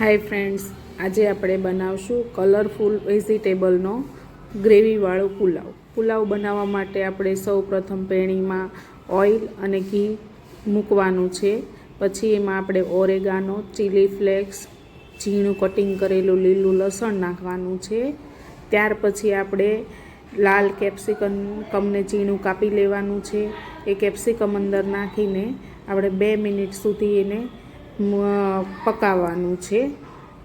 Hi friends આજે આપણે બનાવશું કલરફુલ વેજીટેબલનો ગ્રેવીવાળો પુલાવ. પુલાવ બનાવવા માટે આપણે સૌ પ્રથમ પેણીમાં ઓઇલ અને ઘી મૂકવાનું છે. પછી એમાં આપણે ઓરેગાનો ચીલી ફ્લેક્સ ઝીણું કટિંગ કરેલું લીલું લસણ નાખવાનું છે. ત્યાર પછી આપણે લાલ કેપ્સિકમ કમને ઝીણું કાપી લેવાનું છે. એ કેપ્સિકમ અંદર નાખીને આપણે બે મિનિટ સુધી એને પકાવવાનું છે.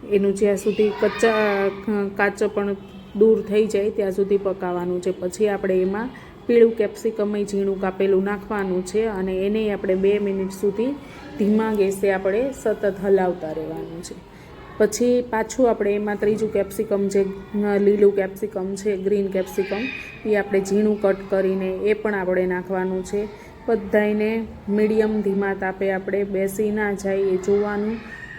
એનું જ્યાં સુધી કચ્ચા કાચો પણ દૂર થઈ જાય ત્યાં સુધી પકાવવાનું છે. પછી આપણે એમાં પીળું કેપ્સિકમ ઝીણું કાપેલું નાખવાનું છે અને એને આપણે બે મિનિટ સુધી ધીમા ગેસે આપણે સતત હલાવતા રહેવાનું છે. પછી પાછું આપણે એમાં ત્રીજું કેપ્સિકમ જે લીલું કેપ્સિકમ છે, ગ્રીન કેપ્સિકમ, એ આપણે ઝીણું કટ કરીને એ પણ આપણે નાખવાનું છે. બધાયને મીડિયમ ધીમા તાપે આપણે બેસી ના જાય જોવાનું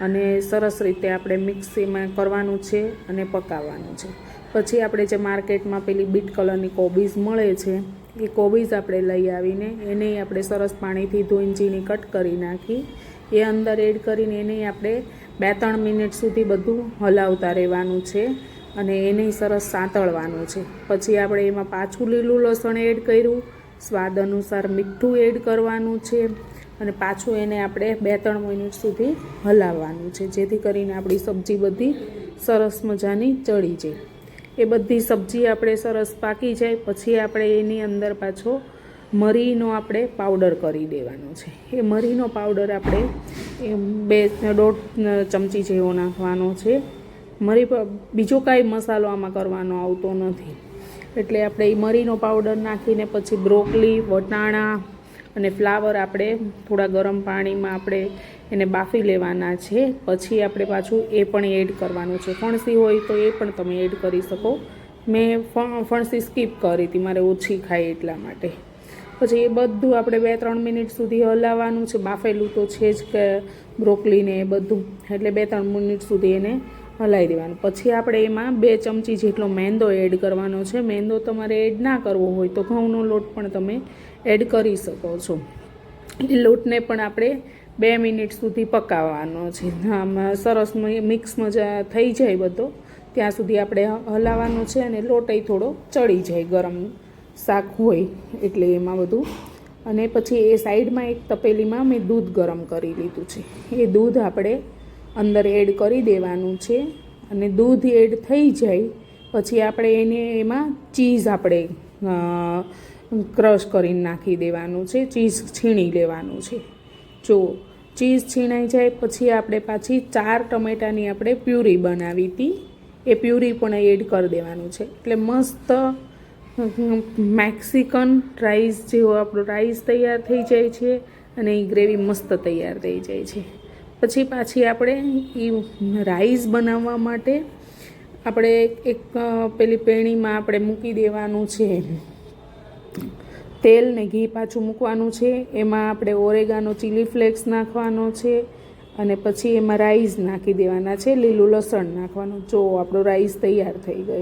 અને સરસ રીતે આપણે મિક્સીમાં કરવાનું છે અને પકાવવાનું છે. પછી આપણે જે માર્કેટમાં પેલી બીટ કલરની કોબીઝ મળે છે, એ કોબીઝ આપણે લઈ આવીને એને આપણે સરસ પાણીથી ધોઈંજીની કટ કરી નાખી, એ અંદર એડ કરીને એને આપણે બે ત્રણ મિનિટ સુધી બધું હલાવતા રહેવાનું છે અને એને સરસ સાંતળવાનું છે. પછી આપણે એમાં પાછું લીલું લસણ એડ કર્યું સ્વાદ અનુસાર મીઠું એડ કરવાનું છે અને પાછું એને આપણે બે ત્રણ મિનિટ સુધી હલાવવાનું છે, જેથી કરીને આપણી સબ્જી બધી સરસ મજાની ચડી જાય. એ બધી સબ્જી આપણે સરસ પાકી જાય, પછી આપણે એની અંદર પાછો મરીનો આપણે પાવડર કરી દેવાનો છે. એ મરીનો પાવડર આપણે બે દોઢ ચમચી જેવો નાખવાનો છે. મરી બીજો કાંઈ મસાલો આમાં કરવાનો આવતો નથી. એટલે આપણે એ મરીનો પાવડર નાખીને પછી બ્રોકલી વટાણા અને ફ્લાવર આપણે થોડા ગરમ પાણીમાં આપણે એને બાફી લેવાના છે. પછી આપણે પાછું એ પણ એડ કરવાનું છે. ફણસી હોય તો એ પણ તમે એડ કરી શકો. મેં ફણસી સ્કીપ કરી હતી. મારે ઓછી ખાઈ એટલા માટે. પછી એ બધું આપણે બે, ત્રણ મિનિટ સુધી હલાવવાનું છે. બાફેલું તો છે જ કે બ્રોકલીને એ બધું. એટલે બે, ત્રણ મિનિટ સુધી એને હલાવી દેવાનું. પછી આપણે એમાં બે ચમચી જેટલો મેંદો એડ કરવાનો છે. મેંદો તમારે એડ ના કરવો હોય તો ઘઉંનો લોટ પણ તમે એડ કરી શકો છો. એ લોટને પણ આપણે બે મિનિટ સુધી પકાવવાનો છે. આમાં સરસ મિક્સ મજા થઈ જાય બધો. ત્યાં સુધી આપણે હલાવવાનો છે અને લોટ ય થોડો ચડી જાય ગરમ શાક હોય એટલે એમાં બધું. અને પછી એ સાઈડમાં એક તપેલીમાં મેં દૂધ ગરમ કરી લીધું છે. એ દૂધ આપણે અંદર એડ કરી દેવાનું છે અને દૂધ એડ થઈ જાય, પછી આપણે એને એમાં ચીઝ આપણે ક્રશ કરીને નાખી દેવાનું છે, ચીઝ છીણી લેવાનું છે. જો ચીઝ છીણાઈ જાય, પછી આપણે પાછી ચાર ટમેટાની આપણે પ્યુરી બનાવી હતી એ પ્યુરી પણ એડ કરી દેવાનું છે. એટલે મસ્ત મેક્સિકન રાઈસ જેવો આપણો રાઈસ તૈયાર થઈ જાય છે અને એ ગ્રેવી મસ્ત તૈયાર થઈ જાય છે. પછી પાછી આપણે એ રાઈસ બનાવવા માટે આપણે એક પેલી પેણીમાં આપણે મૂકી દેવાનું છે. તેલ ને ઘી પાછું મૂકવાનું છે. એમાં આપણે ઓરેગાનો ચીલી ફ્લેક્સ નાખવાનો છે અને પછી એમાં રાઈસ નાખી દેવાના છે. લીલું લસણ નાખવાનું. જો આપણો રાઈસ તૈયાર થઈ ગયો.